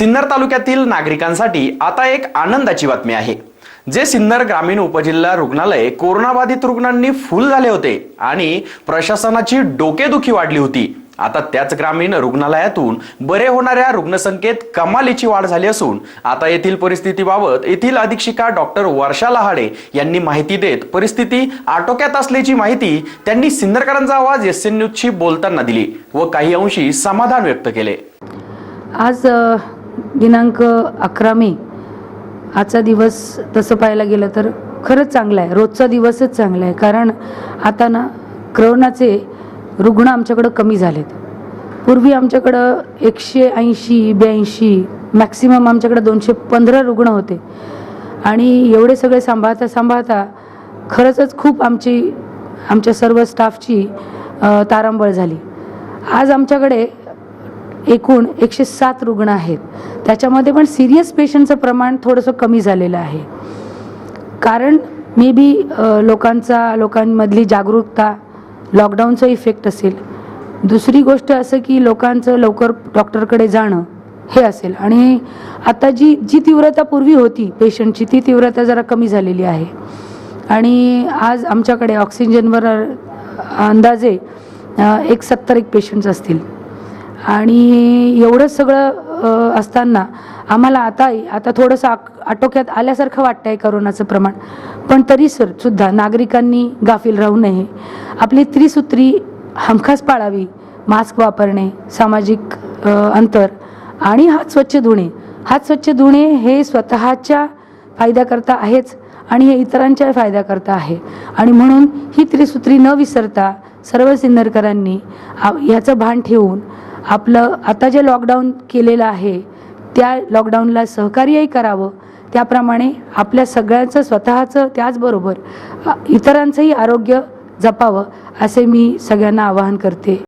सिन्नर तालुक्यातील नागरिकांसाठी आता एक आनंदाची बातमी आहे. जे सिन्नर ग्रामीण उपजिल्हा रुग्णालय कोरोनाबाधित रुग्णांनी फुल झाले होते आणि प्रशासनाची डोकेदुखी वाढली होती. आता त्याच ग्रामीण रुग्णालयातून बरे होणाऱ्या रुग्णसंख्येत कमालीची वाढ झाली असून आता येथील परिस्थितीबाबत येथील अधीक्षिका डॉक्टर वर्षा लहाडे यांनी माहिती देत परिस्थिती आटोक्यात असल्याची माहिती त्यांनी सिन्नरकरांचा आवाज एस एन न्यूजशी बोलताना दिली व काही अंशी समाधान व्यक्त केले. आज दिनांक अकरा मे. आजचा दिवस तसं पाहायला गेलं तर खरंच चांगला आहे. रोजचा दिवसच चांगला आहे. कारण आता ना करोनाचे रुग्ण आमच्याकडं कमी झालेत. पूर्वी आमच्याकडं एकशे ऐंशी ब्याऐंशी मॅक्सिमम आमच्याकडं दोनशे पंधरा रुग्ण होते. आणि एवढे सगळे सांभाळता सांभाळता खरंचच खूप आमची आमच्या सर्व स्टाफची तारांबळ झाली. आज आमच्याकडे एकूण एकशे सात रुग्ण आहेत. त्याच्यामध्ये पण सिरियस पेशंटचं प्रमाण थोडंसं कमी झालेलं आहे. कारण मे बी लोकांचा लोकांमधली जागरूकता लॉकडाऊनचा इफेक्ट असेल. दुसरी गोष्ट असं की लोकांचं लवकर डॉक्टरकडे जाणं हे असेल. आणि आता जी जी तीव्रता पूर्वी होती पेशंटची ती तीव्रता जरा कमी झालेली आहे. आणि आज आमच्याकडे ऑक्सिजनवर अंदाजे एक सत्तर एक पेशंट्स असतील. आणि एवढं सगळं असताना आम्हाला आता आता थोडंसं आक आटोक्यात आल्यासारखं वाटतं आहे करोनाचं प्रमाण. पण तरी सर सुद्धा नागरिकांनी गाफील राहू नये. आपली त्रिसूत्री हमखास पाळावी मास्क वापरणे सामाजिक अंतर आणि हात स्वच्छ धुणे. हात स्वच्छ धुणे हे स्वतःच्या फायद्याकरता आहेच आणि हे इतरांच्या फायद्याकरता आहे. आणि म्हणून ही त्रिसूत्री न विसरता सर्व सिन्नरकरांनी ह्याचं याचं भान ठेवून आपलं आता जे लॉकडाऊन केलेलं आहे त्या लॉकडाऊनला सहकार्यही करावं. त्याप्रमाणे आपल्या सगळ्यांचं स्वतःचं त्याचबरोबर इतरांचंही आरोग्य जपावं असे मी सगळ्यांना आवाहन करते.